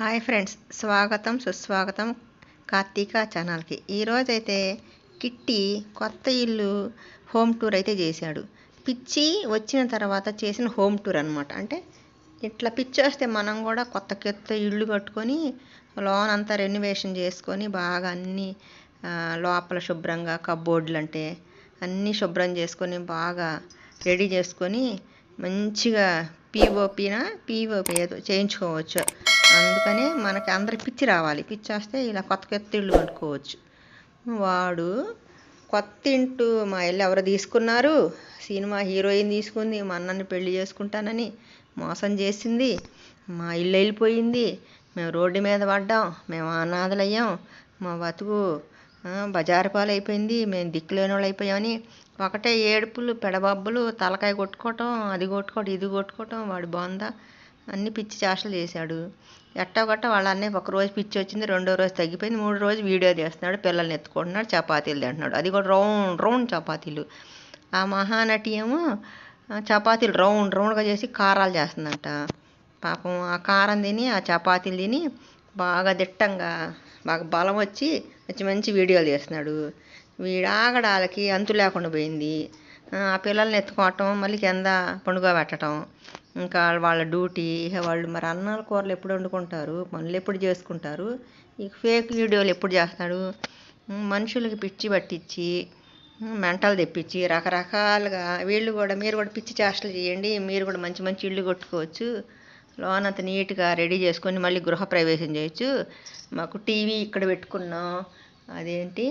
Hi friends స్వాగతం సుస్వాగతం కార్తీక ఛానల్కి ఈరోజైతే కిట్టి కొత్త ఇల్లు హోమ్ టూర్ అయితే చేశాడు. పిచ్చి వచ్చిన తర్వాత చేసిన హోమ్ టూర్ అనమాట అంటే ఇట్లా పిచ్చి వస్తే మనం కూడా కొత్త కొత్త ఇల్లు కట్టుకొని లోన్ అంతా రెనోవేషన్ చేసుకొని బాగా అన్నీ లోపల శుభ్రంగా కబోర్డులు అంటే అన్నీ శుభ్రం చేసుకొని బాగా రెడీ చేసుకొని మంచిగా పీఓపీన పీఓపీ ఏదో చేయించుకోవచ్చు. అందుకని మనకి అందరి పిచ్చి రావాలి. పిచ్చి వస్తే ఇలా కొత్త కొత్త ఇళ్ళు కట్టుకోవచ్చు. వాడు కొత్త ఇంటూ మా ఇల్లు ఎవరు తీసుకున్నారు? సినిమా హీరోయిన్ తీసుకుంది. మా అన్నని పెళ్ళి చేసుకుంటానని మోసం చేసింది. మా ఇల్లు వెళ్ళిపోయింది. మేము రోడ్డు మీద పడ్డాం. మేము అనాథలయ్యాం. మా బతుకు బజారు పాలు అయిపోయింది మేము దిక్కులేని వాళ్ళు అయిపోయామని ఒకటే ఏడుపులు పెడబబ్బులు తలకాయ కొట్టుకోవటం అది కొట్టుకోవటం ఇది కొట్టుకోవటం వాడు బాగుందా అన్ని పిచ్చి చేష్టలు చేశాడు. ఎట్టా గట్ట వాళ్ళ అన్నయ్య ఒక రోజు పిచ్చి వచ్చింది రెండో రోజు తగ్గిపోయింది మూడో రోజు వీడియో తీస్తున్నాడు పిల్లల్ని ఎత్తుకుంటున్నాడు చపాతీలు తింటున్నాడు. అది కూడా రౌండ్ రౌండ్ చపాతీలు. ఆ మహానటి ఏమో చపాతీలు రౌండ్ రౌండ్గా చేసి కారాలు చేస్తుందంట. పాపం ఆ కారం తిని ఆ చపాతీలు తిని బాగా దిట్టంగా బాగా బలం వచ్చి మంచి మంచి వీడియోలు తీస్తున్నాడు. వీడు అంతు లేకుండా పోయింది. ఆ ఆ పిల్లల్ని ఎత్తుకోవటం మళ్ళీ కింద పండుగ పెట్టడం ఇంకా వాళ్ళ డ్యూటీ ఇక వాళ్ళు మరి అన్నాల కూరలు ఎప్పుడు వండుకుంటారు పనులు ఎప్పుడు చేసుకుంటారు ఈ ఫేక్ వీడియోలు ఎప్పుడు చేస్తాడు మనుషులకి పిచ్చి పట్టించి మెంటలు తెప్పించి రకరకాలుగా వీళ్ళు కూడా మీరు కూడా పిచ్చి చేష్టలు చేయండి మీరు కూడా మంచి మంచి ఇల్లు కొట్టుకోవచ్చు లోన్ అంత నీట్గా రెడీ చేసుకొని మళ్ళీ గృహప్రవేశం చేయొచ్చు. మాకు టీవీ ఇక్కడ పెట్టుకున్నాం అదేంటి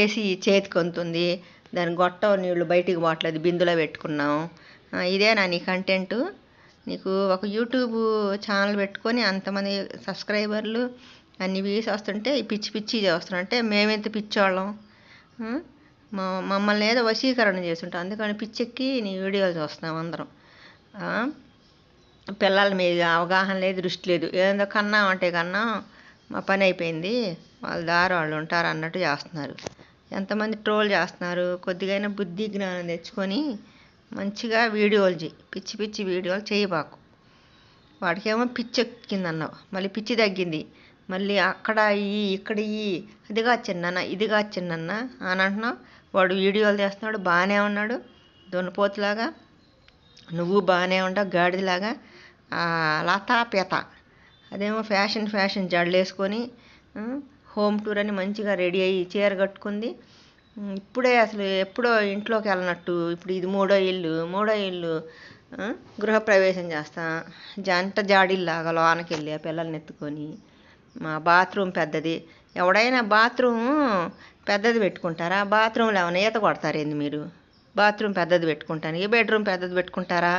ఏసీ చేతికి అందుతుంది దాని గొట్టం నీళ్ళు బయటికి పోవట్లేదు బిందులో పెట్టుకున్నాం. ఇదేనా నీ కంటెంటు నీకు ఒక యూట్యూబ్ ఛానల్ పెట్టుకొని అంతమంది సబ్స్క్రైబర్లు అన్ని వ్యూస్ వస్తుంటే పిచ్చి పిచ్చి చేస్తున్నాం అంటే మేమెంత పిచ్చోళ్ళం. మమ్మల్ని ఏదో వశీకరణ చేస్తుంటాం అందుకని పిచ్చెక్కి నీ వీడియోలు చూస్తున్నాం అందరం. పిల్లల మీద అవగాహన లేదు దృష్టి లేదు. ఏదో కన్నా అంటే కన్నా మా పని అయిపోయింది. వాళ్ళ దారి వాళ్ళు ఉంటారు అన్నట్టు చేస్తున్నారు. ఎంతమంది ట్రోల్ చేస్తున్నారు. కొద్దిగైనా బుద్ధి జ్ఞానం తెచ్చుకొని మంచిగా వీడియోలు చేయి. పిచ్చి పిచ్చి వీడియోలు చేయబాకు. వాడికేమో పిచ్చి ఎక్కింది అన్నావు మళ్ళీ పిచ్చి తగ్గింది. మళ్ళీ అక్కడ ఇయ్యి ఇక్కడ ఇయ్యి అదిగా చిన్నన్న ఇదిగా చిన్నన్న అని అంటున్నావు. వాడు వీడియోలు చేస్తున్నాడు బాగానే ఉన్నాడు. దున్నపోతులాగా. నువ్వు బాగానే ఉండవు గాడిదలాగా. ఆ, లతా పీత అదేమో ఫ్యాషన్ ఫ్యాషన్ జడలేసుకొని హోమ్ టూర్ అని మంచిగా రెడీ అయ్యి చీర కట్టుకుంది. ఇప్పుడే అసలు ఎప్పుడో ఇంట్లోకి వెళ్ళినట్టు. ఇప్పుడు ఇది మూడో ఇల్లు మూడో ఇల్లు గృహప్రవేశం చేస్తా. జంట జాడీల్లాగా లోనకి వెళ్ళి ఆ పిల్లల్ని ఎత్తుకొని మా బాత్రూమ్ పెద్దది. ఎవడైనా బాత్రూమ్ పెద్దది పెట్టుకుంటారా? బాత్రూంలో ఏమైనా ఈత కొడతారేంది మీరు? బాత్రూమ్ పెద్దది పెట్టుకుంటాను ఏ బెడ్రూమ్ పెద్దది పెట్టుకుంటారా?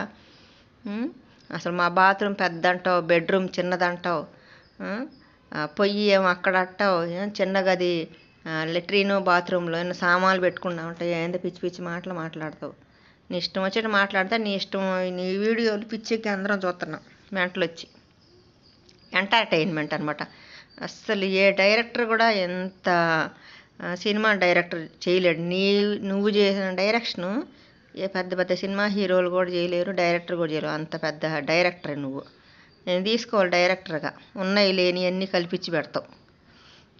అసలు మా బాత్రూమ్ పెద్దంటావు బెడ్రూమ్ చిన్నదంటావు పొయ్యి ఏమో అక్కడ అంటావు ఏం చిన్న గది లెట్రిన్ బాత్రూంలో ఏమైనా సామాన్లు పెట్టుకున్నా ఉంటాయి ఏందో పిచ్చి పిచ్చి మాటలు మాట్లాడతావు? నీ ఇష్టం వచ్చినట్టు మాట్లాడితే నీ ఇష్టం నీ వీడియోలు పిచ్చికి అందరం చూస్తున్నాం మెంటలు వచ్చి ఎంటర్టైన్మెంట్ అనమాట అస్సలు ఏ డైరెక్టర్ కూడా ఎంత సినిమా డైరెక్టర్ చేయలేడు. నీ నువ్వు చేసిన డైరెక్షను ఏ పెద్ద పెద్ద సినిమా హీరోలు కూడా చేయలేరు డైరెక్టర్ కూడా చేయలేరు. అంత పెద్ద డైరెక్టర్ నువ్వు. నేను తీసుకోవాలి డైరెక్టర్గా. ఉన్నాయి లేని అన్నీ కల్పించి పెడతావు.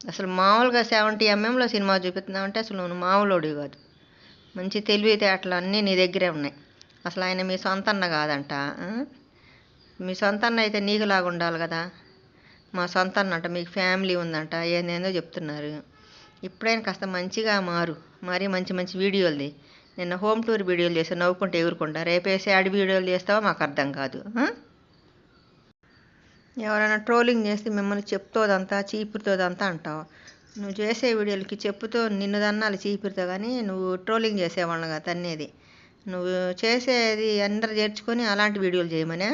అసలు మామూలుగా సెవెంటీ ఎంఎంలో సినిమా చూపిస్తున్నామంటే అసలు నువ్వు మామూలుడివి కాదు. మంచి తెలివితేటలు అన్నీ నీ దగ్గరే ఉన్నాయి. అసలు ఆయన మీ సొంత అన్న కాదంట మీ సొంత అన్న అయితే నీకులాగా ఉండాలి కదా. మా సొంత అన్నంట మీకు ఫ్యామిలీ ఉందంట ఏందేందో చెప్తున్నారు. ఇప్పుడైనా కాస్త మంచిగా మారు. మరీ మంచి మంచి వీడియోలది. నిన్న హోమ్ టూర్ వీడియోలు చేసి నవ్వుకుంటే ఎగురుకుంటా రేపేసి యాడ్ వీడియోలు చేస్తావో మాకు అర్థం కాదు ఎవరైనా ట్రోలింగ్ చేస్తే మిమ్మల్ని చెప్తోదంతా చీపురుతోదంతా అంటావు? నువ్వు చేసే వీడియోలకి చెప్పుతో నిన్ను దన్నాలి చీపురుతో కానీ నువ్వు ట్రోలింగ్ చేసేవాళ్ళగా తన్నేది. నువ్వు చేసేది అందరు చేర్చుకొని అలాంటి వీడియోలు చేయమనే?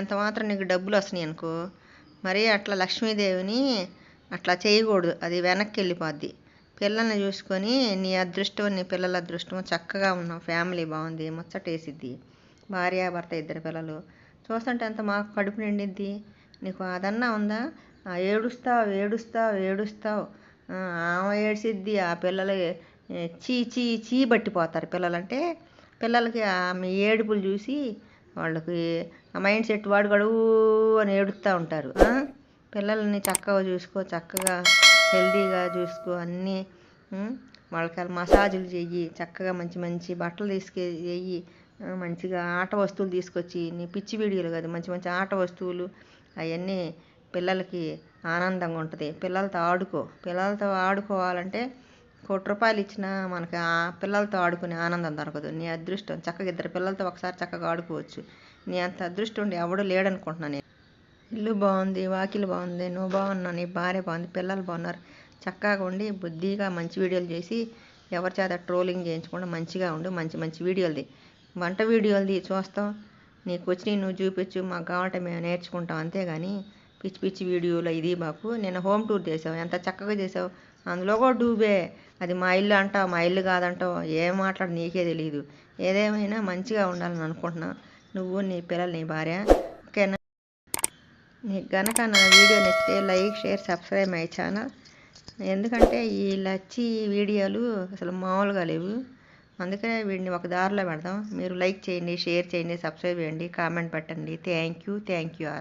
ఎంత మాత్రం నీకు డబ్బులు వస్తున్నాయి అనుకో. మరి అట్లా లక్ష్మీదేవిని అట్లా చేయకూడదు అది వెనక్కి వెళ్ళిపోద్ది. పిల్లల్ని చూసుకొని నీ అదృష్టం నీ పిల్లల అదృష్టం చక్కగా ఉన్నావు ఫ్యామిలీ బాగుంది ముచ్చటేసిద్ది. భార్యాభర్త ఇద్దరు పిల్లలు. చూస్తుంటే అంత మాకు కడుపు నిండిద్ది. నీకు అదన్నా ఉందా? ఏడుస్తావు ఏడుస్తావు ఏడుస్తావు. ఆమె ఏడ్చిద్ది ఆ పిల్లలు చీ చీ చీ పట్టిపోతారు పిల్లలంటే. పిల్లలకి ఆమె ఏడుపులు చూసి వాళ్ళకి ఆ మైండ్ సెట్ వాడు గడువు అని ఏడుస్తూ ఉంటారు. పిల్లల్ని చక్కగా చూసుకో చక్కగా హెల్దీగా చూసుకో అన్నీ వాళ్ళకి మసాజులు చెయ్యి చక్కగా మంచి మంచి బట్టలు తీసుకెళ్ళి మంచిగా ఆట వస్తువులు తీసుకొచ్చి నీ పిచ్చి వీడియోలు కాదు మంచి మంచి ఆట వస్తువులు అవన్నీ పిల్లలకి ఆనందంగా ఉంటుంది. పిల్లలతో ఆడుకో. పిల్లలతో ఆడుకోవాలంటే కోటి రూపాయలు ఇచ్చినా మనకి ఆ పిల్లలతో ఆడుకునే ఆనందం దొరకదు. నీ అదృష్టం చక్కగా ఇద్దరు పిల్లలతో ఒకసారి చక్కగా ఆడుకోవచ్చు. నీ అంత అదృష్టం ఉండి ఎవడు లేడనుకుంటున్నాను నేను. ఇల్లు బాగుంది వాకిలు బాగుంది నువ్వు బాగున్నావు నీ భార్య బాగుంది పిల్లలు బాగున్నారు. చక్కగా ఉండి బుద్ధిగా మంచి వీడియోలు చేసి ఎవరి చేత ట్రోలింగ్ చేయించకుండా మంచిగా ఉండు మంచి మంచి వీడియోలు వంట వీడియోలు చూస్తాం. నీకు వచ్చినవి నువ్వు చూపించు మాకు కావాలంటే మేము నేర్చుకుంటాం అంతేగాని పిచ్చి పిచ్చి వీడియోలు ఇది మాకు. నేను హోమ్ టూర్ చేసావు ఎంత చక్కగా చేసావు. అందులో కూడా డూబే. అది మా ఇల్లు అంటావు మా ఇల్లు కాదంటావు. ఏం మాట్లాడు నీకే తెలియదు ఏదేమైనా మంచిగా ఉండాలని అనుకుంటున్నా. నువ్వు నీ పిల్లలు నీ భార్య. ఓకేనా? నీకు గనక నా వీడియో నచ్చితే like share subscribe my channel. ఎందుకంటే ఈ లచ్చి వీడియోలు అసలు మామూలుగా లేవు. అందుకే వీడిని ఒక దారిలో పెడదాం. మీరు లైక్ చేయండి షేర్ చేయండి సబ్స్క్రైబ్ చేయండి కామెంట్ పెట్టండి. Thank you thank you all.